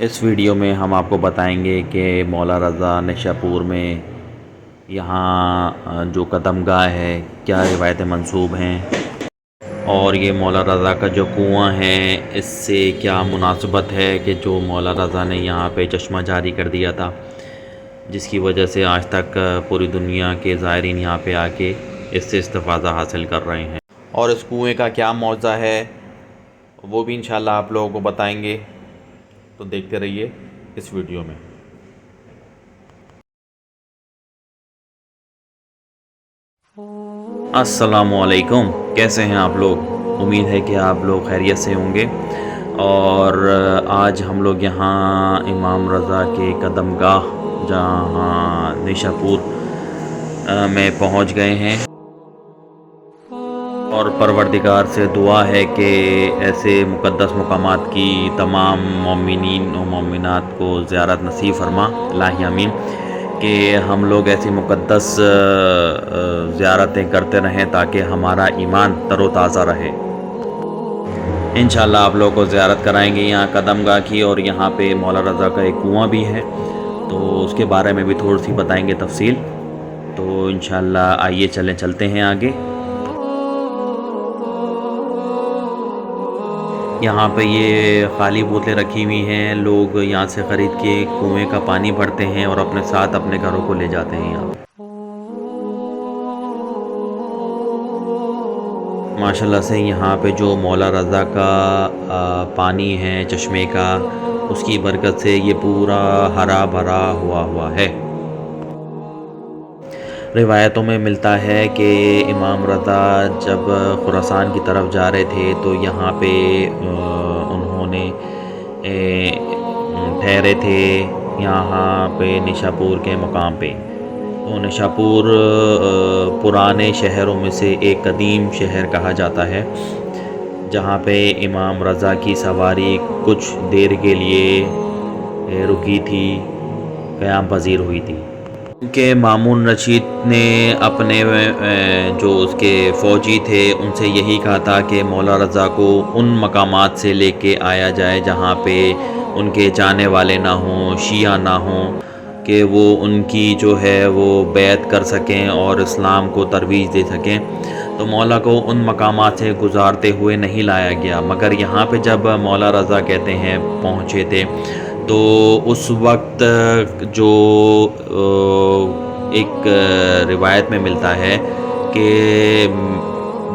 इस वीडियो में हम आपको बताएँगे कि मौला रज़ा निशापुर में यहाँ जो कदम गाह है, क्या रिवायतें मंसूब हैं? और ये मौला रज़ा का जो कुआँ है, इससे क्या मुनासबत है कि जो मौला रज़ा ने यहाँ पे चश्मा जारी कर दिया था, जिसकी वजह से आज तक पूरी दुनिया के ज़ायरीन यहाँ पे आके इससे इस्तेफ़ाज़ा हासिल कर रहे हैं? और इस कुएँ का क्या मौज़ा है, वो भी इन आप लोगों को बताएँगे। तो देखते रहिए इस वीडियो में। असलकुम कैसे हैं आप लोग? उम्मीद है कि आप लोग खैरियत से होंगे। और आज हम लोग यहाँ इमाम रज़ा के कदम गाह जहाँ निशापुर में पहुँच गए हैं। और परवरदिगार से दुआ है कि ऐसे मुक़दस मकाम की तमाम ममिन व ममिनत को ज़्यारत नसीब फरमा लाही अमीन कि हम लोग ऐसी मुक़दस ज़्यारतें करते रहें ताकि हमारा ईमान तरोताज़ा रहे। इन आप लोगों को ज़्यारत कराएँगे यहाँ कदम गाह की और यहाँ पे मौला रज़ा का एक कुआँ भी है तो उसके बारे में भी थोड़ी सी बताएँगे तफसील। तो इन आइए चलें, चलते हैं आगे। यहाँ पे ये खाली बोतलें रखी हुई हैं। लोग यहाँ से ख़रीद के कुएँ का पानी भरते हैं और अपने साथ अपने घरों को ले जाते हैं यहाँ। माशाल्लाह से यहाँ पे जो मौला रज़ा का पानी है, चश्मे का, उसकी बरकत से ये पूरा हरा भरा हुआ हुआ है। रिवायतों में मिलता है कि इमाम रज़ा जब ख़ुरासान की तरफ़ जा रहे थे तो यहाँ पे उन्होंने ठहरे थे यहाँ पे निशापुर के मुकाम पे। तो निशापुर पुराने शहरों में से एक कदीम शहर कहा जाता है, जहाँ पे इमाम रज़ा की सवारी कुछ देर के लिए रुकी थी, क़याम पजीर हुई थी। के मामून रशीद ने अपने जो उसके फ़ौजी थे, उनसे यही कहा था कि मौला रज़ा को उन मकाम से लेके आया जाए जहाँ पे उनके जाने वाले ना हों, शिया ना हों, कि वो उनकी जो है वो बैत कर सकें और इस्लाम को तरवीज दे सकें। तो मौला को उन मकामात से गुज़ारते हुए नहीं लाया गया। मगर यहाँ पे जब मौला रज़ा कहते हैं, पहुँचे थे तो उस वक्त जो एक रिवायत में मिलता है कि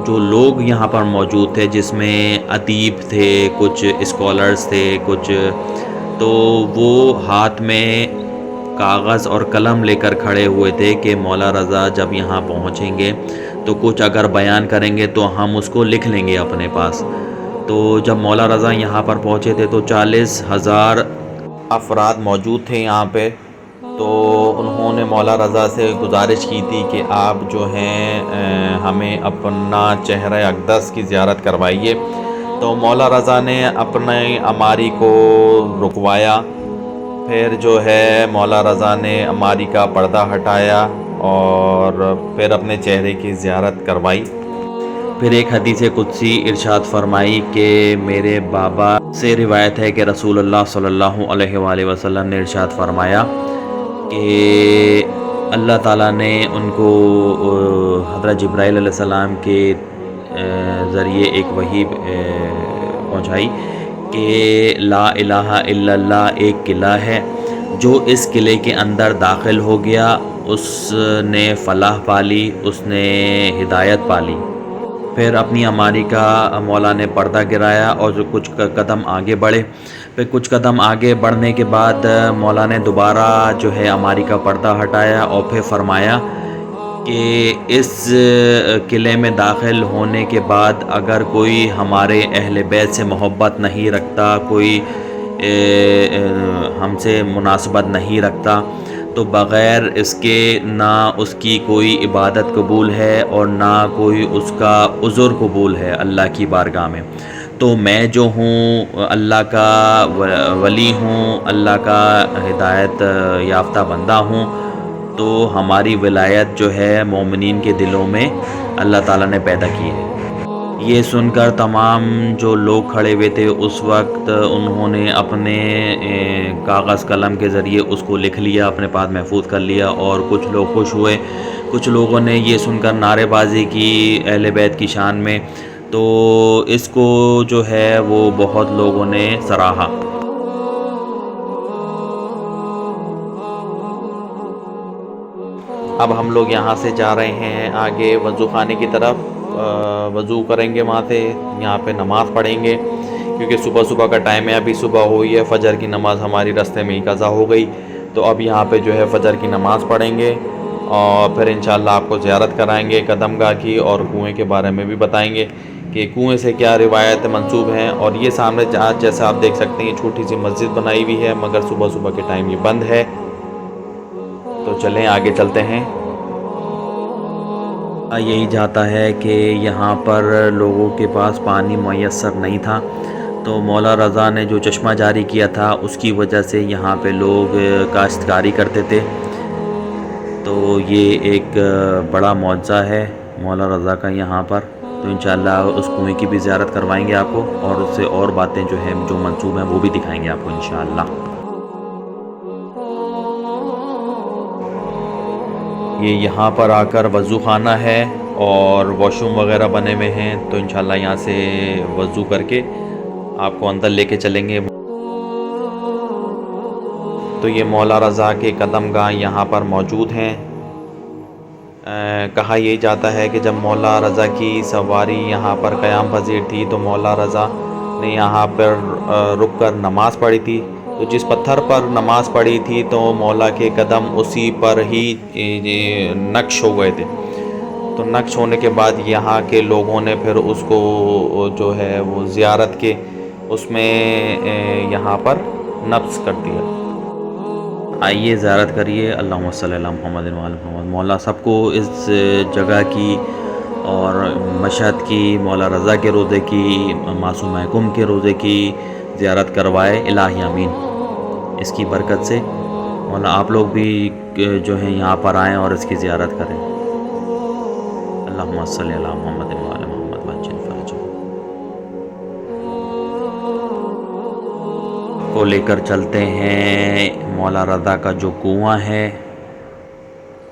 जो लोग यहाँ पर मौजूद थे, जिसमें अदीब थे, कुछ स्कॉलर्स थे, कुछ तो वो हाथ में कागज़ और कलम लेकर खड़े हुए थे कि मौला रज़ा जब यहाँ पहुँचेंगे तो कुछ अगर बयान करेंगे तो हम उसको लिख लेंगे अपने पास। तो जब मौला रज़ा यहाँ पर पहुँचे थे तो चालीस हज़ार अफराद मौजूद थे यहाँ पे। तो उन्होंने मौला रज़ा से गुजारिश की थी कि आप जो हैं हमें अपना चेहरा अकदस की ज़्यारत करवाइए। तो मौला रज़ा ने अपने अमारी को रुकवाया। फिर जो है, मौला रज़ा ने अमारी का पर्दा हटाया और फिर अपने चेहरे की ज़्यारत करवाई। फिर एक हदीस कुदसी इरशाद फरमाई कि मेरे बाबा से रिवायत है कि रसूल अल्लाह सल्लल्लाहु अलैहि वसल्लम ने इरशाद फरमाया कि अल्लाह ताला ने उनको हज़रत जब्राईल सलाम के ज़रिए एक वही पहुँचाई कि ला इलाहा इल्लल्लाह एक किला है, जो इस किले के अंदर दाखिल हो गया, उसने फ़लाह पाली उसने हिदायत पाली फिर अपनी अमारी का मौला ने पर्दा गिराया और जो कुछ कदम आगे बढ़े। फिर कुछ कदम आगे बढ़ने के बाद, मौला ने दोबारा जो है अमारी का पर्दा हटाया और फिर फरमाया कि इस किले में दाखिल होने के बाद अगर कोई हमारे अहल बैत से मोहब्बत नहीं रखता, कोई हमसे मुनासबत नहीं रखता तो बग़ैर इसके ना उसकी कोई इबादत कबूल है और ना कोई उसका उज़ुर कबूल है अल्लाह की बारगाह में। तो मैं जो हूँ, अल्लाह का वली हूँ, अल्लाह का हिदायत, याफ्ता बंदा हूँ तो हमारी विलायत जो है मोमिन के दिलों में अल्लाह ताला ने पैदा की है। ये सुनकर तमाम जो लोग खड़े हुए थे उस वक्त उन्होंने अपने कागज़ कलम के ज़रिए उसको लिख लिया, अपने पास महफूज कर लिया और कुछ लोग खुश हुए। कुछ लोगों ने ये सुनकर नारेबाजी की अहल बैत की शान में। तो इसको जो है वो बहुत लोगों ने सराहा। अब हम लोग यहाँ से जा रहे हैं आगे वज़ू खाने की तरफ़। वज़ू करेंगे वहाँ से यहाँ पे नमाज़ पढ़ेंगे, क्योंकि सुबह सुबह का टाइम है, अभी सुबह हुई है, फ़जर की नमाज़ हमारी रास्ते में ही कज़ा हो गई तो अब यहाँ पे जो है फ़जर की नमाज़ पढ़ेंगे, और फिर इन आपको ज़्यारत कराएँगे, कदम गाह की और कुएँ के बारे में भी बताएँगे कि कुएँ से क्या रिवायत मंसूब हैं, और ये सामने आज जैसा आप देख सकते हैं छोटी सी मस्जिद बनाई हुई है, मगर सुबह सुबह के टाइम ये बंद है। तो चलें, आगे चलते हैं। यही जाता है कि यहाँ पर लोगों के पास पानी मैसर नहीं था। तो मौला रज़ा ने जो चश्मा जारी किया था, उसकी वजह से यहाँ पे लोग काश्तकारी करते थे। तो ये एक बड़ा मुआवजा है मौला रज़ा का यहाँ पर। तो इन उस कुएँ की भी ज़्यारत करवाएँगे आपको और उससे और बातें जो हैं, जो मंसूब हैं, वो भी दिखाएँगे आपको इन ये यहाँ पर आकर वज़ू खाना है और वॉशरूम वगैरह बने हुए हैं तो इन यहाँ से वज़ू करके आपको अंदर लेके चलेंगे। तो ये मौला रज़ा के कदम गाह यहाँ पर मौजूद हैं। कहा यही जाता है कि जब मौला रज़ा की सवारी यहाँ पर क़याम पजीर थी तो मौला रज़ा ने यहाँ पर रुक कर नमाज़ पढ़ी थी। तो जिस पत्थर पर नमाज़ पढ़ी थी तो मौला के कदम उसी पर ही नक्श हो गए थे। तो नक्श होने के बाद यहाँ के लोगों ने फिर उसको, जो है, वो ज़ियारत के, उसमें यहाँ पर नफ्स कर दिया। आइए ज़्यारत करिए। अल्लाह मोहम्मद मोहम्मद। मौला सबको इस जगह की और मशहद की, मौला रज़ा के रोज़े की, मासूम महकुम के रोज़े की ज़्यारत करवाए, इलाही अमीन इसकी बरकत से। मौला, आप लोग भी जो है, यहाँ पर आएँ और इसकी ज़्यारत करें। मोहम्मद को लेकर चलते हैं। मौला रदा का जो कुआँ है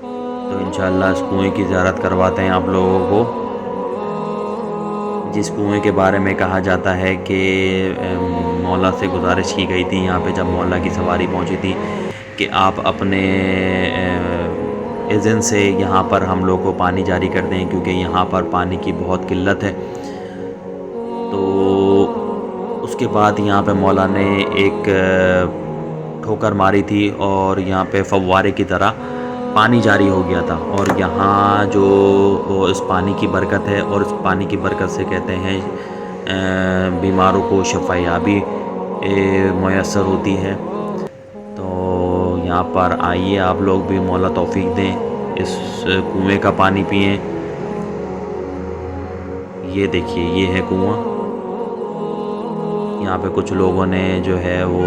तो इन इस कुएँ की ज़्यारत करवाते हैं आप लोगों को। जिस कुएँ के बारे में कहा जाता है कि मौला से गुजारिश की गई थी यहाँ पे जब मौला की सवारी पहुँची थी कि आप अपने एजेंट से यहाँ पर हम लोग को पानी जारी कर दें क्योंकि यहाँ पर पानी की बहुत किल्लत है। तो उसके बाद यहाँ पे मौला ने एक ठोकर मारी थी और यहाँ पे फवारे की तरह पानी जारी हो गया था। और यहाँ जो इस पानी की बरकत है और इस पानी की बरकत से कहते हैं बीमारों को शफायाबी मैसर होती है। तो यहाँ पर आइए, आप लोग भी मौला तोफ़ी दें, इस कुएँ का पानी पिए। ये देखिए, ये है कुआँ। यहाँ पे कुछ लोगों ने जो है वो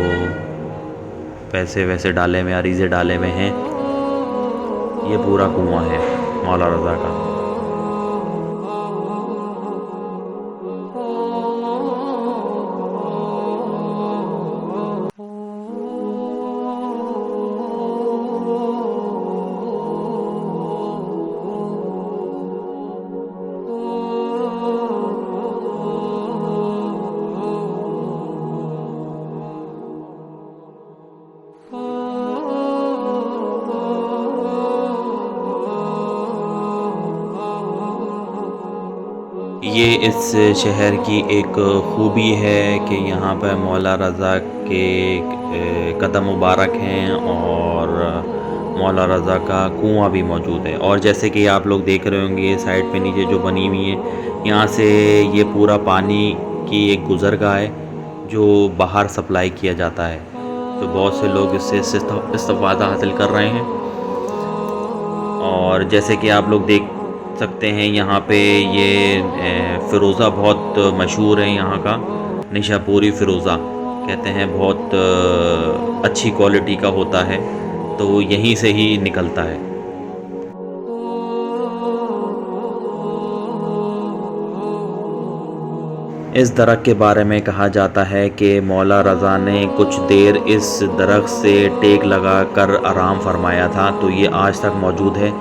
पैसे वैसे डाले हुए अरीज़े डाले हुए हैं। ये पूरा कुआँ है मौला रज़ा का। ये इस शहर की एक ख़ूबी है कि यहाँ पर मौला रज़ा के कदम मुबारक हैं और मौला रज़ा का कुआँ भी मौजूद है। और जैसे कि आप लोग देख रहे होंगे, साइड पे नीचे जो बनी हुई है, यहाँ से ये पूरा पानी की एक गुज़रगाह है, जो बाहर सप्लाई किया जाता है। तो बहुत से लोग इससे इस्तेफ़ादा हासिल कर रहे हैं। और जैसे कि आप लोग देख सकते हैं। यहाँ पे ये फ़िरोज़ा बहुत मशहूर है यहाँ का, निशापुरी फ़िरोज़ा। कहते हैं बहुत अच्छी क्वालिटी का होता है तो यहीं से ही निकलता है। इस दरख्त के बारे में कहा जाता है कि मौला रज़ा ने कुछ देर इस दरख्त से टेक लगा कर आराम फरमाया था तो ये आज तक मौजूद है।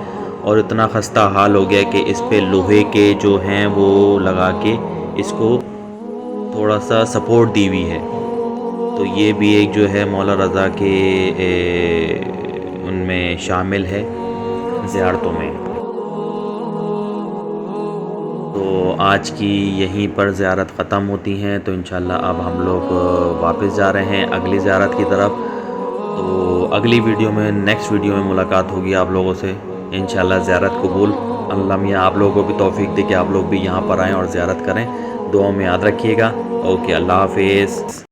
और इतना खस्ता हाल हो गया कि इस पे लोहे के जो हैं वो लगा के इसको थोड़ा सा सपोर्ट दी हुई है। तो ये भी एक जो है मौला रज़ा के उनमें शामिल है ज़्यारतों में। तो आज की यहीं पर ज़्यारत ख़त्म होती हैं तो इन अब हम लोग वापस जा रहे हैं अगली ज़्यारत की तरफ़। तो अगली वीडियो में नेक्स्ट वीडियो में मुलाकात होगी आप लोगों से। इन ज़्यारत कबूल। अल्लाह मियाँ, आप लोगों को भी तोफ़ी दे कि आप लोग भी यहाँ पर आएँ और ज़्यारत करें। दुआ में याद रखिएगा। ओके, अल्लाह हाफिज़।